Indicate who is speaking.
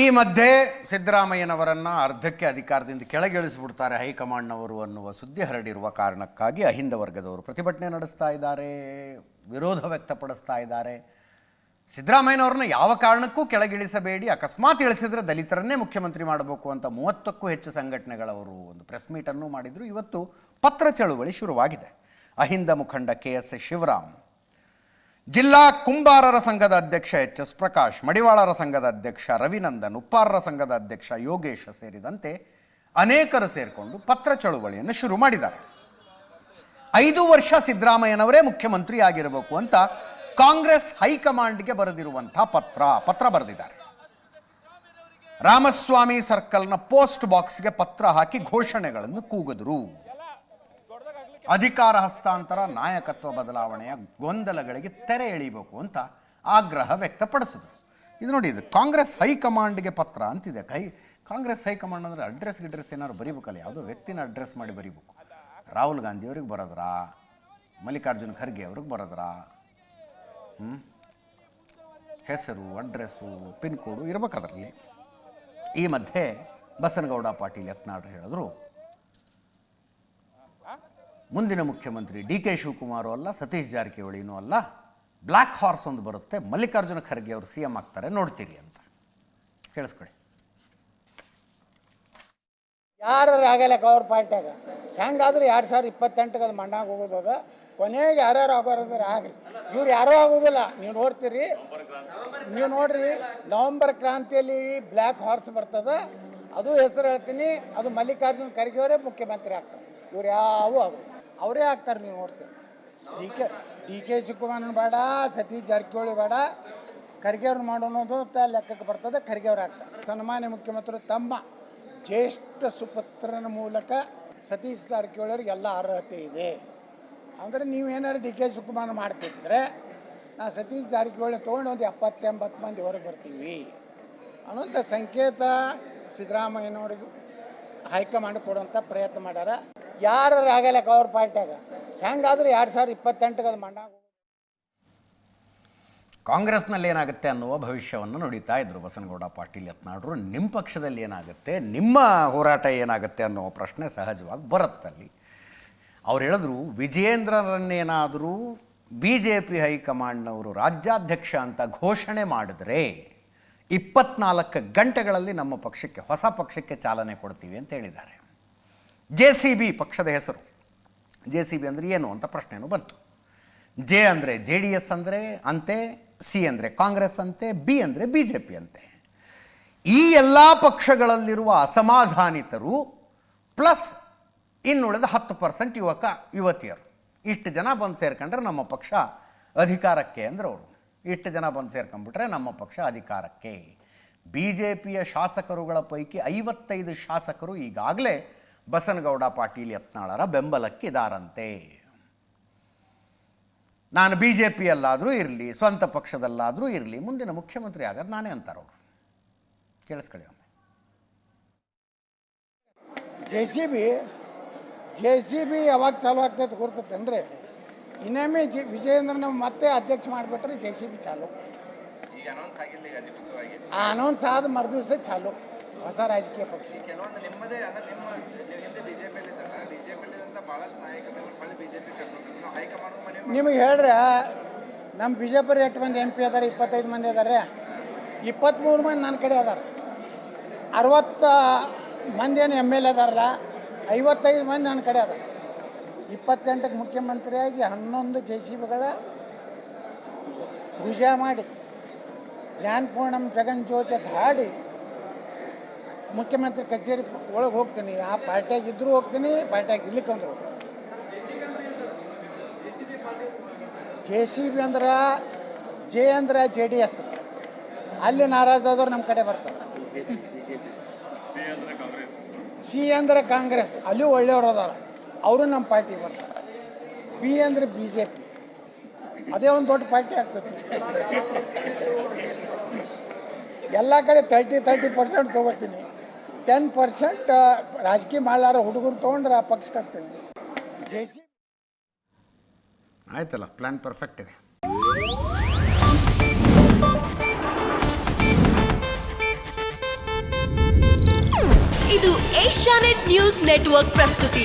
Speaker 1: ಈ ಮಧ್ಯೆ ಸಿದ್ದರಾಮಯ್ಯನವರನ್ನ ಅರ್ಧಕ್ಕೆ ಅಧಿಕಾರದಿಂದ ಕೆಳಗಿಳಿಸಿಬಿಡ್ತಾರೆ ಹೈಕಮಾಂಡ್ನವರು ಅನ್ನುವ ಸುದ್ದಿ ಹರಡಿರುವ ಕಾರಣಕ್ಕಾಗಿ ಅಹಿಂದ ವರ್ಗದವರು ಪ್ರತಿಭಟನೆ ನಡೆಸ್ತಾ ಇದ್ದಾರೆ, ವಿರೋಧ ವ್ಯಕ್ತಪಡಿಸ್ತಾ ಇದ್ದಾರೆ. ಸಿದ್ದರಾಮಯ್ಯನವ್ರನ್ನ ಯಾವ ಕಾರಣಕ್ಕೂ ಕೆಳಗಿಳಿಸಬೇಡಿ, ಅಕಸ್ಮಾತ್ ಇಳಿಸಿದ್ರೆ ದಲಿತರನ್ನೇ ಮುಖ್ಯಮಂತ್ರಿ ಮಾಡಬೇಕು ಅಂತ ಮೂವತ್ತಕ್ಕೂ ಹೆಚ್ಚು ಸಂಘಟನೆಗಳವರು ಒಂದು ಪ್ರೆಸ್ ಮೀಟನ್ನು ಮಾಡಿದರು. ಇವತ್ತು ಪತ್ರ ಚಳುವಳಿ ಶುರುವಾಗಿದೆ. ಅಹಿಂದ ಮುಖಂಡ ಕೆ ಎಸ್ ಶಿವರಾಮ್ ಜಿಲ್ಲಾ ಕುಂಬಾರರ ಸಂಘದ ಅಧ್ಯಕ್ಷ ಎಚ್ ಎಸ್ ಪ್ರಕಾಶ್, ಮಡಿವಾಳರ ಸಂಘದ ಅಧ್ಯಕ್ಷ ರವಿನಂದನ್, ಉಪ್ಪಾರರ ಸಂಘದ ಅಧ್ಯಕ್ಷ ಯೋಗೇಶ್ ಸೇರಿದಂತೆ ಅನೇಕರು ಸೇರಿಕೊಂಡು ಪತ್ರ ಚಳುವಳಿಯನ್ನು ಶುರು ಮಾಡಿದ್ದಾರೆ. ಐದು ವರ್ಷ ಸಿದ್ದರಾಮಯ್ಯನವರೇ ಮುಖ್ಯಮಂತ್ರಿ ಆಗಿರಬೇಕು ಅಂತ ಕಾಂಗ್ರೆಸ್ ಹೈಕಮಾಂಡ್ಗೆ ಬರೆದಿರುವಂತಹ ಪತ್ರ ಪತ್ರ ಬರೆದಿದ್ದಾರೆ. ರಾಮಸ್ವಾಮಿ ಸರ್ಕಲ್ನ ಪೋಸ್ಟ್ ಬಾಕ್ಸ್ಗೆ ಪತ್ರ ಹಾಕಿ ಘೋಷಣೆಗಳನ್ನು ಕೂಗಿದ್ರು. ಅಧಿಕಾರ ಹಸ್ತಾಂತರ, ನಾಯಕತ್ವ ಬದಲಾವಣೆಯ ಗೊಂದಲಗಳಿಗೆ ತೆರೆ ಎಳಿಬೇಕು ಅಂತ ಆಗ್ರಹ ವ್ಯಕ್ತಪಡಿಸಿದ್ರು. ಇದು ನೋಡಿ, ಇದು ಕಾಂಗ್ರೆಸ್ ಹೈಕಮಾಂಡ್ಗೆ ಪತ್ರ ಅಂತಿದೆ. ಕೈ, ಕಾಂಗ್ರೆಸ್ ಹೈಕಮಾಂಡ್ ಅಂದರೆ ಅಡ್ರೆಸ್ ಗಿಡ್ರೆಸ್ ಏನಾದ್ರು ಬರೀಬೇಕಲ್ಲ? ಯಾವುದೋ ವ್ಯಕ್ತಿನ ಅಡ್ರೆಸ್ ಮಾಡಿ ಬರೀಬೇಕು. ರಾಹುಲ್ ಗಾಂಧಿ ಅವ್ರಿಗೆ ಬರೋದ್ರಾ? ಮಲ್ಲಿಕಾರ್ಜುನ ಖರ್ಗೆ ಅವ್ರಿಗೆ ಬರೋದ್ರಾ? ಹ್ಞೂ ಹೆಸರು, ಅಡ್ರೆಸ್ಸು, ಪಿನ್ ಕೋಡು ಇರ್ಬೇಕು ಅದರಲ್ಲಿ. ಈ ಮಧ್ಯೆ ಬಸನಗೌಡ ಪಾಟೀಲ್ ಯತ್ನಾಳ್ ಹೇಳಿದ್ರು ಮುಂದಿನ ಮುಖ್ಯಮಂತ್ರಿ ಡಿ ಕೆ ಶಿವಕುಮಾರು ಅಲ್ಲ, ಸತೀಶ್ ಜಾರಕಿಹೊಳಿನೂ ಅಲ್ಲ ಬ್ಲ್ಯಾಕ್ ಹಾರ್ಸ್ ಒಂದು ಬರುತ್ತೆ, ಮಲ್ಲಿಕಾರ್ಜುನ ಖರ್ಗೆ ಅವರು ಸಿ ಎಂ ಆಗ್ತಾರೆ, ನೋಡ್ತೀರಿ ಅಂತ. ಕೇಳಿಸ್ಕೊಳ್ಳಿ.
Speaker 2: ಯಾರು ಆಗಲ್ಲ ಕವರ್ ಪಾಯಿಂಟಾಗ ಹೆಂಗಾದ್ರೂ ಎರಡು ಸಾವಿರ ಇಪ್ಪತ್ತೆಂಟಕ್ಕೆ ಅದು ಮಣ್ಣಾಗ ಹೋಗೋದು ಅದ ಕೊನೆಗೆ ಯಾರ್ಯಾರು ಆಗೋರಂದ್ರೆ ಆಗಲಿ. ಇವ್ರು ಯಾರೂ ಆಗೋದಿಲ್ಲ. ನೀವು ನೋಡ್ತೀರಿ, ನೀವು ನೋಡ್ರಿ, ನವಂಬರ್ ಕ್ರಾಂತಿಯಲ್ಲಿ ಬ್ಲ್ಯಾಕ್ ಹಾರ್ಸ್ ಬರ್ತದ, ಅದು ಹೆಸರು ಹೇಳ್ತೀನಿ, ಅದು ಮಲ್ಲಿಕಾರ್ಜುನ ಖರ್ಗೆ ಅವರೇ ಮುಖ್ಯಮಂತ್ರಿ ಆಗ್ತಾರೆ. ಇವ್ರು ಯಾವೂ ಆಗೋದು ಅವರೇ ಆಗ್ತಾರೆ ನೀವು ನೋಡ್ತೀರಿ ಡಿ ಕೆ ಡಿ ಕೆ ಶಿವಕುಮಾರನ ಬೇಡ, ಸತೀಶ್ ಜಾರಕಿಹೊಳಿ ಬೇಡ. ಖರ್ಗೆ ಮಾಡೋದು ಅಂತ ಲೆಕ್ಕಕ್ಕೆ ಬರ್ತದೆ ಖರ್ಗೆ ಅವ್ರು ಆಗ್ತಾರೆ. ಸನ್ಮಾನ್ಯ ಮುಖ್ಯಮಂತ್ರಿ ತಮ್ಮ ಜ್ಯೇಷ್ಠ ಸುಪುತ್ರನ ಮೂಲಕ ಸತೀಶ್ ಜಾರಕಿಹೊಳಿ ಅವ್ರಿಗೆ ಎಲ್ಲ ಅರ್ಹತೆ ಇದೆ. ಅಂದರೆ ನೀವು ಏನಾದ್ರು ಡಿ ಕೆ ಶಿವಕುಮಾರ್ ಮಾಡ್ತಿದ್ರೆ, ನಾ ಸತೀಶ್ ಜಾರಕಿಹೊಳಿ ತೊಗೊಂಡು ಒಂದು ಎಪ್ಪತ್ತೆಂಬತ್ತು ಮಂದಿ ಹೊರಗೆ ಬರ್ತೀವಿ. ಅನ್ನೋಂಥ ಸಂಕೇತ ಸಿದ್ದರಾಮಯ್ಯನವ್ರಿಗೆ ಹೈಕಮಾಂಡ್ ಕೊಡುವಂಥ ಪ್ರಯತ್ನ ಮಾಡ್ಯಾರ. ಯಾರು ಆಗಲ್ಲ ಕವರ್ ಪಾರ್ಟ್ಯಾಗ? ಹೆಂಗಾದ್ರೂ ಎರಡು ಸಾವಿರದ ಇಪ್ಪತ್ತೆಂಟಕ್ಕೆ ಅದು ಮಂಡ
Speaker 1: ಕಾಂಗ್ರೆಸ್ನಲ್ಲಿ ಏನಾಗುತ್ತೆ ಅನ್ನುವ ಭವಿಷ್ಯವನ್ನು ನುಡಿತಾ ಇದ್ರು ಬಸನಗೌಡ ಪಾಟೀಲ್ ಯತ್ನಾಡ್ರು ನಿಮ್ಮ ಪಕ್ಷದಲ್ಲಿ ಏನಾಗುತ್ತೆ, ನಿಮ್ಮ ಹೋರಾಟ ಏನಾಗುತ್ತೆ ಅನ್ನೋ ಪ್ರಶ್ನೆ ಸಹಜವಾಗಿ ಬರುತ್ತಲ್ಲಿ ಅವ್ರು ಹೇಳಿದ್ರು, ವಿಜಯೇಂದ್ರರನ್ನೇನಾದರೂ ಬಿ ಜೆ ಪಿ ಹೈಕಮಾಂಡ್ನವರು ರಾಜ್ಯಾಧ್ಯಕ್ಷ ಅಂತ ಘೋಷಣೆ ಮಾಡಿದ್ರೆ ಇಪ್ಪತ್ನಾಲ್ಕು ಗಂಟೆಗಳಲ್ಲಿ ನಮ್ಮ ಪಕ್ಷಕ್ಕೆ, ಹೊಸ ಪಕ್ಷಕ್ಕೆ ಚಾಲನೆ ಕೊಡ್ತೀವಿ ಅಂತ ಹೇಳಿದ್ದಾರೆ. ಜೆ ಸಿ ಬಿ ಪಕ್ಷದ ಹೆಸರು. ಜೆ ಸಿ ಬಿ ಅಂದರೆ ಏನು ಅಂತ ಪ್ರಶ್ನೆಯೂ ಬಂತು. ಜೆ ಅಂದರೆ ಜೆ ಡಿ ಎಸ್ ಅಂದರೆ ಅಂತೆ, ಸಿ ಅಂದರೆ ಕಾಂಗ್ರೆಸ್ ಅಂತೆ, ಬಿ ಅಂದರೆ ಬಿ ಜೆ ಪಿ ಅಂತೆ. ಈ ಎಲ್ಲ ಪಕ್ಷಗಳಲ್ಲಿರುವ ಅಸಮಾಧಾನಿತರು ಪ್ಲಸ್ ಇನ್ನುಳಿದ ಹತ್ತು ಪರ್ಸೆಂಟ್ ಯುವಕ, ಯುವತಿಯರು. ಇಷ್ಟು ಜನ ಬಂದು ಸೇರ್ಕೊಂಡ್ರೆ ನಮ್ಮ ಪಕ್ಷ ಅಧಿಕಾರಕ್ಕೆ ಅಂದ್ರೆ ಅವರು. ಇಷ್ಟು ಜನ ಬಂದು ಸೇರ್ಕೊಂಡ್ಬಿಟ್ರೆ ನಮ್ಮ ಪಕ್ಷ ಅಧಿಕಾರಕ್ಕೆ. ಬಿ ಜೆ ಪಿಯ ಶಾಸಕರುಗಳ ಪೈಕಿ ಐವತ್ತೈದು ಶಾಸಕರು ಈಗಾಗಲೇ ಬಸನಗೌಡ ಪಾಟೀಲ್ ಯತ್ನಾಳರ ಬೆಂಬಲಕ್ಕಿದಾರಂತೆ. ನಾನು ಬಿ ಜೆ ಪಿಯಲ್ಲಾದರೂ ಇರಲಿ ಸ್ವಂತ ಪಕ್ಷದಲ್ಲಾದರೂ ಇರಲಿ ಮುಂದಿನ ಮುಖ್ಯಮಂತ್ರಿ ಆಗೋದು ನಾನೇ ಅಂತಾರವ್ರು ಕೇಳಿಸ್ಕೊಳ್ಳಿ ಒಮ್ಮೆ.
Speaker 2: J C B J C B ಯಾವಾಗ ಚಾಲು ಆಗ್ತೈತೆ ಗುರ್ತೈತೇನ್ರಿ? ಇನ್ನೊಮ್ಮೆ ಜಿ ವಿಜಯೇಂದ್ರನ ಮತ್ತೆ ಅಧ್ಯಕ್ಷ ಮಾಡಿಬಿಟ್ರೆ ಜೆ ಸಿ ಬಿ ಚಾಲು.
Speaker 3: ಈಗ ಅನೌನ್ಸ್ ಆದ ಮರು ಅಧಿಕೃತವಾಗಿ.
Speaker 2: ಆ ಅನೌನ್ಸ್ ಆದ ಮರುದಿವಸ ಚಾಲು. ಹೊಸ ರಾಜಕೀಯ ಪಕ್ಷ.
Speaker 3: ಕೆಲವೊಂದು ನಿಮ್ಮದೇ ಅಂದ್ರೆ ನಿಮ್ಮ ನೀವು ಹಿಂದೆ ಬಿಜೆಪಿಯಲ್ಲಿ ಅಂತ ಬಹಳಷ್ಟು ನಾಯಕರು ಮళ్ళీ ಬಿಜೆಪಿ ಕರ್ಕೊಂಡು ನಾವು ಹೈಕಮಾಂಡ್ ಮನೆ
Speaker 2: ನಿಮಗೆ ಹೇಳ್ರೆ ನಮ್ಮ ಬಿ ಜೆ ಪಿ ಎಷ್ಟು ಮಂದಿ ಎಂ ಪಿ ಅದಾರೆ ಇಪ್ಪತ್ತೈದು ಮಂದಿ ಅದಾರೆ. ಇಪ್ಪತ್ತ್ಮೂರು ಮಂದಿ ನನ್ನ ಕಡೆ ಅದಾರ. ಅರವತ್ತ ಮಂದಿ ಏನು ಎಂ ಎಲ್ ಅದಾರಲ್ಲ ಐವತ್ತೈದು ಮಂದಿ ನನ್ನ ಕಡೆ ಅದಾರ. ಇಪ್ಪತ್ತೆಂಟಕ್ಕೆ ಮುಖ್ಯಮಂತ್ರಿಯಾಗಿ ಹನ್ನೊಂದು ಜೆ ಸಿ ಬಿಗಳ ಪೂಜೆ ಮಾಡಿ ಜ್ಞಾನಪೂರ್ಣಂ ಜಗನ್ ಜ್ಯೋತಿ ಹಾಡಿ ಮುಖ್ಯಮಂತ್ರಿ ಕಚೇರಿ ಒಳಗೆ ಹೋಗ್ತೀನಿ. ಆ ಪಾರ್ಟಿಯಾಗಿ ಇದ್ದರೂ ಹೋಗ್ತೀನಿ, ಪಾರ್ಟಿಯಾಗಿ ಇರ್ಲಿಕ್ಕಂದ್ರೆ ಹೋಗ್ತೀನಿ. ಜೆ ಸಿ ಬಿ ಅಂದ್ರೆ, ಜೆ ಅಂದ್ರೆ ಜೆ ಡಿ ಎಸ್. ಅಲ್ಲಿ ನಾರಾಜಾದವ್ರು ನಮ್ಮ ಕಡೆ ಬರ್ತಾರೆ. ಸಿ ಅಂದ್ರೆ ಕಾಂಗ್ರೆಸ್. ಅಲ್ಲಿ ಒಳ್ಳೆಯವ್ರು ಅದಾರ. ಅವರು ನಮ್ಮ ಪಾರ್ಟಿ ಬರ್ತಾರೆ. ಬಿ ಅಂದ್ರೆ ಬಿ ಜೆ ಪಿ. ಅದೇ ಒಂದು ದೊಡ್ಡ ಪಾರ್ಟಿ ಆಗ್ತದೆ. ಎಲ್ಲ ಕಡೆ ತರ್ಟಿ ತರ್ಟಿ ಪರ್ಸೆಂಟ್ ತೊಗೋತೀನಿ ಟೆನ್ ಪರ್ಸೆಂಟ್ ರಾಜಕೀಯ ಮಾಡ್ಲಾರ ಹುಡುಗರು ತಗೊಂಡ್ರೆ ಆ ಪಕ್ಷ ಕಟ್ತೀನಿ ಜೆ
Speaker 1: ಆಯ್ತಲ್ಲ ಪ್ಲ್ಯಾನ್ ಪರ್ಫೆಕ್ಟ್ ಇದೆ.
Speaker 3: ಇದು ಏಷ್ಯಾನೆಟ್ ನ್ಯೂಸ್ ನೆಟ್ವರ್ಕ್ ಪ್ರಸ್ತುತಿ.